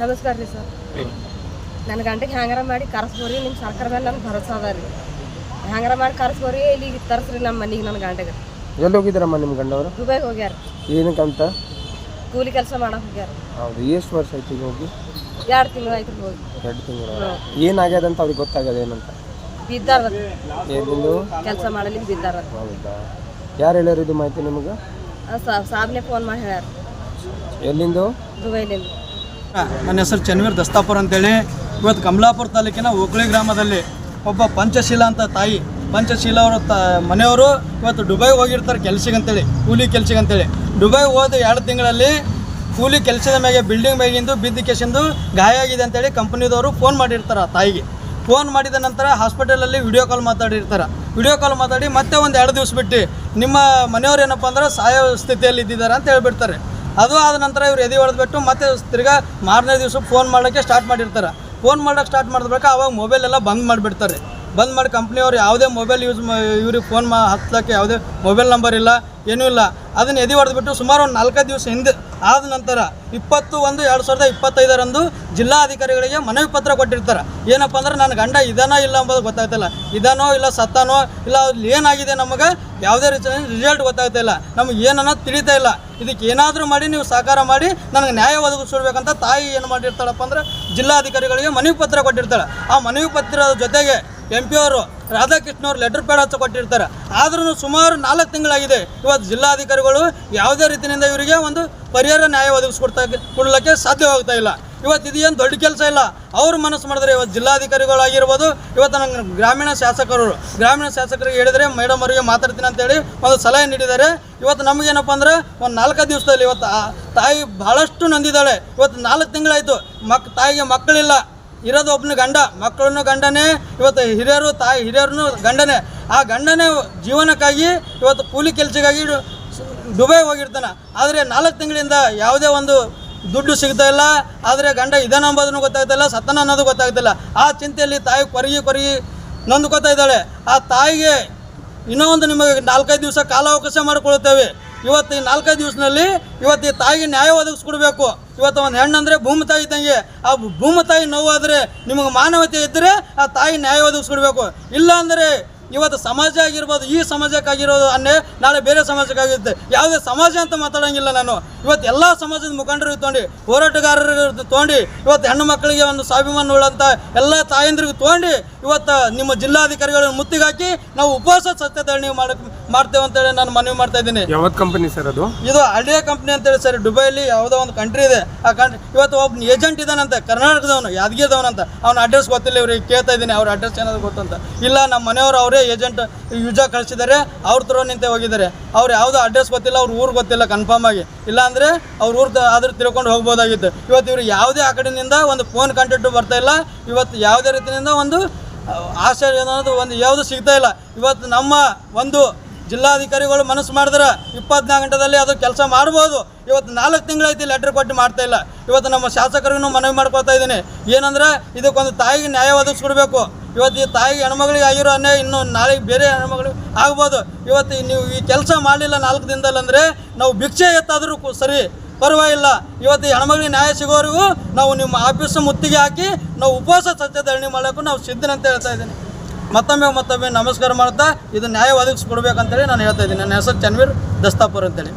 ನಮಸ್ಕಾರ ರೀ ಸರ್. ನನ್ನ ಗಂಟೆಗೆ ಹ್ಯಾಂಗಾರ ಮಾಡಿ ಕರೆಸ್ಬೋರಿ ನಿಮ್ಮ ಸರ್ಕಾರ ಮೇಲೆ ನಮ್ಗೆ ಭರೋಸಾ ಅದ ರೀ. ಹ್ಯಾಂಗಾರ ಮಾಡಿ ಕರೆಸ್ಬೋರಿ ಇಲ್ಲಿ ತರಿಸ್ರಿ ನಮ್ಮ ಮನೆಗೆ ನನ್ನ ಗಂಟೆಗೆ ಎಲ್ಲಿ ಹೋಗಿದ್ದಾರಮ್ಮ ನಿಮ್ಮ ಗಂಡವರು? ದುಬೈಗೆ ಹೋಗ್ಯಾರ. ಏನಕ್ಕಂತ? ಕೂಲಿ ಕೆಲಸ ಮಾಡೋಕೆ ಹೋಗ್ಯಾರ. ಹೌದು ಎಷ್ಟು ವರ್ಷ ಆಯ್ತು ಈಗ ಹೋಗಿ? ಎರಡು ತಿಂಗಳು ಆಯ್ತು ಹೋಗಿ. ಎರಡು ತಿಂಗಳು ಏನಾಗ್ಯದ ಅಂತ ಅವ್ರಿಗೆ ಗೊತ್ತಾಗ್ಯದ ಏನಂತ? ಬಿದ್ದಾರ ಏನಿಂದು ಕೆಲಸ ಮಾಡಲಿಕ್ಕೆ ಬಿದ್ದಾರ ಹೌದಾ? ಯಾರು ಹೇಳ್ಯಾರ ಇದು ಮಾಹಿತಿ ನಿಮಗೆ? ಸಾಬ್ನೆ ಫೋನ್ ಮಾಡಿ ಹೇಳ್ಯಾರ. ಎಲ್ಲಿಂದು? ದುಬೈಲಿಂದ. ನನ್ನ ಹೆಸರು ಚನ್ವೀರ್ ದಸ್ತಾಪುರ್ ಅಂತೇಳಿ. ಇವತ್ತು ಕಮಲಾಪುರ ತಾಲೂಕಿನ ಓಕಳಿ ಗ್ರಾಮದಲ್ಲಿ ಒಬ್ಬ ಪಂಚಶೀಲ ಅಂತ ತಾಯಿ, ಪಂಚಶೀಲ ಅವರ ತ, ಮನೆಯವರು ಇವತ್ತು ದುಬೈಗೆ ಹೋಗಿರ್ತಾರೆ ಅಂತೇಳಿ, ಕೂಲಿ ಅಂತೇಳಿ. ದುಬೈಗೆ ಹೋದ ಎರಡು ತಿಂಗಳಲ್ಲಿ ಕೂಲಿ ಕೆಲಸದ ಮೇಲೆ ಬಿಲ್ಡಿಂಗ್ ಮ್ಯಾಗಿಂದು ಬಿದ್ದು ಕೆಸಿಂದು ಗಾಯ ಆಗಿದೆ ಅಂತೇಳಿ ಕಂಪ್ನಿದವರು ಫೋನ್ ಮಾಡಿರ್ತಾರೆ ಆ ತಾಯಿಗೆ. ಫೋನ್ ಮಾಡಿದ ನಂತರ ಹಾಸ್ಪಿಟಲಲ್ಲಿ ವಿಡಿಯೋ ಕಾಲ್ ಮಾತಾಡಿರ್ತಾರೆ. ವಿಡಿಯೋ ಕಾಲ್ ಮಾತಾಡಿ ಮತ್ತೆ ಒಂದು ಎರಡು ದಿವಸ ಬಿಟ್ಟು ನಿಮ್ಮ ಮನೆಯವ್ರು ಏನಪ್ಪ ಅಂದ್ರೆ ಸಾಯೋ ಸ್ಥಿತಿಯಲ್ಲಿ ಇದ್ದಿದ್ದಾರೆ ಅಂತ ಹೇಳ್ಬಿಡ್ತಾರೆ. ಅದು ಆದ ನಂತರ ಇವ್ರು ಎದೆ ಹೊಡೆದ್ಬಿಟ್ಟು ಮತ್ತೆ ತಿರ್ಗಾ ಮಾರನೇ ದಿವಸ ಫೋನ್ ಮಾಡೋಕ್ಕೆ ಸ್ಟಾರ್ಟ್ ಮಾಡಿರ್ತಾರೆ. ಫೋನ್ ಮಾಡೋಕ್ಕೆ ಸ್ಟಾರ್ಟ್ ಮಾಡಿದ್ಬೇಕು ಅವಾಗ ಮೊಬೈಲೆಲ್ಲ ಬಂದ್ ಮಾಡಿಬಿಡ್ತಾರೆ. ಬಂದ್ ಮಾಡಿ ಕಂಪ್ನಿಯವ್ರು ಯಾವುದೇ ಮೊಬೈಲ್ ಯೂಸ್ ಇವ್ರಿಗೆ ಫೋನ್ ಮಾ ಹತ್ತಕ್ಕೆ ಯಾವುದೇ ಮೊಬೈಲ್ ನಂಬರ್ ಇಲ್ಲ, ಏನೂ ಇಲ್ಲ. ಅದನ್ನು ಎದೆ ಹೊಡೆದ್ಬಿಟ್ಟು ಸುಮಾರು ಒಂದು ನಾಲ್ಕೈದು ದಿವಸ ಹಿಂದೆ ಆದ ನಂತರ ಇಪ್ಪತ್ತು ಒಂದು ಎರಡು ಸಾವಿರದ ಇಪ್ಪತ್ತೈದರಂದು ಜಿಲ್ಲಾಧಿಕಾರಿಗಳಿಗೆ ಮನವಿ ಪತ್ರ ಕೊಟ್ಟಿರ್ತಾರೆ. ಏನಪ್ಪ ಅಂದ್ರೆ ನನ್ನ ಗಂಡ ಇದಾನೋ ಇಲ್ಲ ಅಂಬೋದು ಗೊತ್ತಾಗ್ತಿಲ್ಲ. ಇದನೋ ಇಲ್ಲ ಸತ್ತಾನೋ ಇಲ್ಲ ಅಲ್ಲಿ ಏನಾಗಿದೆ ನಮಗೆ ಯಾವುದೇ ರೀತಿಯ ರಿಸಲ್ಟ್ ಗೊತ್ತಾಗ್ತಾ ಇಲ್ಲ ನಮಗೆ ಏನನ್ನೋದು ತಿಳಿತಾ ಇಲ್ಲ. ಇದಕ್ಕೆ ಏನಾದರೂ ಮಾಡಿ ನೀವು ಸಹಕಾರ ಮಾಡಿ ನನಗೆ ನ್ಯಾಯ ಒದಗಿಸ್ಕೊಡ್ಬೇಕಂತ ತಾಯಿ ಏನು ಮಾಡಿರ್ತಾಳಪ್ಪ ಅಂದ್ರೆ ಜಿಲ್ಲಾಧಿಕಾರಿಗಳಿಗೆ ಮನವಿ ಪತ್ರ ಕೊಟ್ಟಿರ್ತಾಳೆ. ಆ ಮನವಿ ಪತ್ರದ ಜೊತೆಗೆ ಎಂ ಪಿ ಅವರು ರಾಧಾಕೃಷ್ಣ ಅವರು ಲೆಟರ್ ಪ್ಯಾಡ್ ಹಚ್ಚ ಕೊಟ್ಟಿರ್ತಾರೆ. ಆದ್ರೂ ಸುಮಾರು ನಾಲ್ಕು ತಿಂಗಳಾಗಿದೆ. ಇವತ್ತು ಜಿಲ್ಲಾಧಿಕಾರಿಗಳು ಯಾವುದೇ ರೀತಿಯಿಂದ ಇವರಿಗೆ ಒಂದು ಪರಿಹಾರ ನ್ಯಾಯ ಒದಗಿಸ್ಕೊಡ್ತಾ ಕೊಡಲಿಕ್ಕೆ ಸಾಧ್ಯವಾಗ್ತಾ ಇಲ್ಲ. ಇವತ್ತು ಇದೇನು ದೊಡ್ಡ ಕೆಲಸ ಇಲ್ಲ. ಅವರು ಮನಸ್ಸು ಮಾಡಿದ್ರೆ ಇವತ್ತು ಜಿಲ್ಲಾಧಿಕಾರಿಗಳಾಗಿರ್ಬೋದು ಇವತ್ತು ನನ್ನ ಗ್ರಾಮೀಣ ಶಾಸಕರು, ಗ್ರಾಮೀಣ ಶಾಸಕರಿಗೆ ಹೇಳಿದರೆ ಮೇಡಮ್ ಅವರಿಗೆ ಮಾತಾಡ್ತೀನಿ ಅಂತೇಳಿ ಒಂದು ಸಲಹೆ ನೀಡಿದ್ದಾರೆ. ಇವತ್ತು ನಮಗೇನಪ್ಪ ಅಂದರೆ ಒಂದು ನಾಲ್ಕು ದಿವಸದಲ್ಲಿ ಇವತ್ತು ತಾಯಿ ಭಾಳಷ್ಟು ನೊಂದಿದ್ದಾಳೆ. ಇವತ್ತು ನಾಲ್ಕು ತಿಂಗಳಾಯಿತು. ಮಕ್ ತಾಯಿಗೆ ಮಕ್ಕಳಿಲ್ಲ. ಇರೋದು ಒಬ್ಬನ ಗಂಡ, ಮಕ್ಕಳನ್ನು ಗಂಡನೇ, ಇವತ್ತು ಹಿರಿಯರು, ತಾಯಿ ಹಿರಿಯರನ್ನು ಗಂಡನೇ. ಆ ಗಂಡನೇ ಜೀವನಕ್ಕಾಗಿ ಇವತ್ತು ಕೂಲಿ ಕೆಲಸಕ್ಕಾಗಿ ದುಬೈ ಹೋಗಿರ್ತಾನೆ. ಆದರೆ ನಾಲ್ಕು ತಿಂಗಳಿಂದ ಯಾವುದೇ ಒಂದು ದುಡ್ಡು ಸಿಗ್ತಾ ಇಲ್ಲ. ಆದರೆ ಗಂಡ ಇದಾನ ಅಂಬೋದನ್ನು ಗೊತ್ತಾಗ್ತಿಲ್ಲ ಸತ್ತನ ಅನ್ನೋದು ಗೊತ್ತಾಗ್ತಿಲ್ಲ. ಆ ಚಿಂತೆಯಲ್ಲಿ ತಾಯಿ ಕೊರಗಿ ಕೊರಗಿ ನೊಂದ್ಕೋತಾ ಇದ್ದಾಳೆ. ಆ ತಾಯಿಗೆ ಇನ್ನೂ ಒಂದು ನಿಮಗೆ ನಾಲ್ಕೈದು ದಿವಸ ಕಾಲಾವಕಾಶ ಮಾಡಿಕೊಳ್ಳುತ್ತೇವೆ ಇವತ್ತು ಈ ನಾಲ್ಕೈದು ದಿವಸದಲ್ಲಿ ಇವತ್ತು ಈ ತಾಯಿಗೆ ನ್ಯಾಯ ಒದಗಿಸ್ಕೊಡ್ಬೇಕು. ಇವತ್ತು ಒಂದು ಹೆಣ್ಣಂದ್ರೆ ಭೂಮಿ ತಾಯಿ ತಂಗಿ. ಆ ಭೂಮಿ ತಾಯಿ ನೋವಾದರೆ ನಿಮಗೆ ಮಾನವತೆ ಇದ್ದರೆ ಆ ತಾಯಿ ನ್ಯಾಯ ಒದಗಿಸ್ಕೊಡ್ಬೇಕು. ಇಲ್ಲ ಅಂದರೆ ಇವತ್ತು ಸಮಾಜ ಆಗಿರ್ಬೋದು ಈ ಸಮಾಜಕ್ಕಾಗಿರೋದು ಅನ್ನೇ ನಾಳೆ ಬೇರೆ ಸಮಾಜಕ್ಕಾಗಿರುತ್ತೆ. ಯಾವುದೇ ಸಮಾಜ ಅಂತ ಮಾತಾಡೋಂಗಿಲ್ಲ ನಾನು. ಇವತ್ತು ಎಲ್ಲ ಸಮಾಜದ ಮುಖಂಡರು ತೊಗೊಂಡು ಹೋರಾಟಗಾರರು ತೊಗೊಂಡು ಇವತ್ತು ಹೆಣ್ಣು ಮಕ್ಕಳಿಗೆ ಒಂದು ಸ್ವಾಭಿಮಾನ ಉಳ್ಳಂಥ ಎಲ್ಲ ತಾಯಂದ್ರಿಗೆ ತೊಗೊಂಡು ಇವತ್ತು ನಿಮ್ಮ ಜಿಲ್ಲಾಧಿಕಾರಿಗಳನ್ನು ಮುತ್ತಿಗಾಕಿ ನಾವು ಉಪವಾಸ ಸತ್ಯಧರಣಿ ಮಾಡಕ್ ಮಾಡ್ತೇವೆ ಅಂತೇಳಿ ನಾನು ಮನವಿ ಮಾಡ್ತಾ ಇದ್ದೀನಿ. ಯಾವತ್ತು ಕಂಪನಿ ಸರ್ ಅದು? ಇದು ಕಂಪನಿ ಕಂಪ್ನಿ ಅಂತೇಳಿ ಸರ್ ದುಬೈಲಿ ಯಾವುದೋ ಒಂದು ಕಂಟ್ರಿ ಇದೆ. ಆ ಕಂಟ್ರಿ ಇವತ್ತು ಒಬ್ಬ ಏಜೆಂಟ್ ಇದ್ದಾನಂತೆ ಕರ್ನಾಟಕದವನು ಯಾದಗಿರಿದವನಂತ. ಅವ್ನ ಅಡ್ರೆಸ್ ಗೊತ್ತಿಲ್ಲ ಇವ್ರಿಗೆ ಕೇಳ್ತಾ ಇದ್ದೀನಿ ಅವ್ರ ಅಡ್ರೆಸ್ ಏನಾದ್ರು ಗೊತ್ತಂತ. ಇಲ್ಲ ನಮ್ಮ ಮನೆಯವರು ಅವರೇ ಏಜೆಂಟ್ ಯುಜಾ ಕಳಿಸಿದ್ದಾರೆ, ಅವ್ರ ತರ ನಿಂತೆ ಹೋಗಿದ್ದಾರೆ. ಅವ್ರು ಯಾವುದೋ ಅಡ್ರೆಸ್ ಗೊತ್ತಿಲ್ಲ, ಅವ್ರ ಊರು ಗೊತ್ತಿಲ್ಲ ಕನ್ಫರ್ಮ್ ಆಗಿ. ಇಲ್ಲಾಂದರೆ ಅವ್ರ ಊರು ಆದ್ರೂ ತಿಳ್ಕೊಂಡು ಹೋಗ್ಬೋದಾಗಿತ್ತು. ಇವತ್ತು ಇವ್ರು ಯಾವುದೇ ಆ ಕಡೆಯಿಂದ ಒಂದು ಫೋನ್ ಕಾಂಟ್ಯಾಕ್ಟು ಬರ್ತಾ ಇಲ್ಲ. ಇವತ್ತು ಯಾವುದೇ ರೀತಿಯಿಂದ ಒಂದು ಆಶ್ಚರ್ಯ ಆಶೆ ಅನ್ನೋದು ಒಂದು ಯಾವುದು ಸಿಗ್ತಾ ಇಲ್ಲ. ಇವತ್ತು ನಮ್ಮ ಒಂದು ಜಿಲ್ಲಾಧಿಕಾರಿಗಳು ಮನಸ್ಸು ಮಾಡಿದ್ರೆ ಇಪ್ಪತ್ನಾಲ್ಕು ಗಂಟೆದಲ್ಲಿ ಅದು ಕೆಲಸ ಮಾಡ್ಬೋದು. ಇವತ್ತು ನಾಲ್ಕು ತಿಂಗಳೈತಿ ಲೆಟ್ರ್ ಕೊಟ್ಟು ಮಾಡ್ತಾ ಇಲ್ಲ. ಇವತ್ತು ನಮ್ಮ ಶಾಸಕರಿಗೂ ಮನವಿ ಮಾಡ್ಕೊತಾ ಇದ್ದೀನಿ. ಏನಂದ್ರೆ ಇದಕ್ಕೊಂದು ತಾಯಿಗೆ ನ್ಯಾಯ ಒದಗಿಸ್ಕೊಡ್ಬೇಕು. ಇವತ್ತು ಈ ತಾಯಿ ಹೆಣ್ಮಗಳಿಗೆ ಆಗಿರೋ ಅನ್ಯಾಯ ಇನ್ನು ನಾಳೆಗೆ ಬೇರೆ ಹೆಣ್ಮಗಳು ಆಗ್ಬೋದು. ಇವತ್ತು ನೀವು ಈ ಕೆಲಸ ಮಾಡಲಿಲ್ಲ ನಾಲ್ಕು ದಿನದಲ್ಲಿ ಅಂದರೆ ನಾವು ಭಿಕ್ಷೆ ಎತ್ತಾದರೂ ಸರಿ, ಪರವಾಗಿಲ್ಲ. ಇವತ್ತು ಹೆಣ್ಮಗಳಿಗೆ ನ್ಯಾಯ ಸಿಗೋವರೆಗೂ ನಾವು ನಿಮ್ಮ ಆಫೀಸ್ ಮುತ್ತಿಗೆ ಹಾಕಿ ನಾವು ಉಪವಾಸ ಸತ್ಯಧರಣಿ ಮಾಡೋಕ್ಕೂ ನಾವು ಸಿದ್ಧನಂತ ಹೇಳ್ತಾ ಇದ್ದೀನಿ. ಮತ್ತೊಮ್ಮೆ ಮತ್ತೊಮ್ಮೆ ನಮಸ್ಕಾರ ಮಾಡ್ತಾ, ಇದು ನ್ಯಾಯ ಒದಗಿಸ್ಕೊಡ್ಬೇಕಂತೇಳಿ ನಾನು ಹೇಳ್ತಾ ಇದ್ದೀನಿ. ನನ್ನ ಹೆಸರು ಚನ್ವೀರ್ ದಸ್ತಾಪುರ್ ಅಂತೇಳಿ.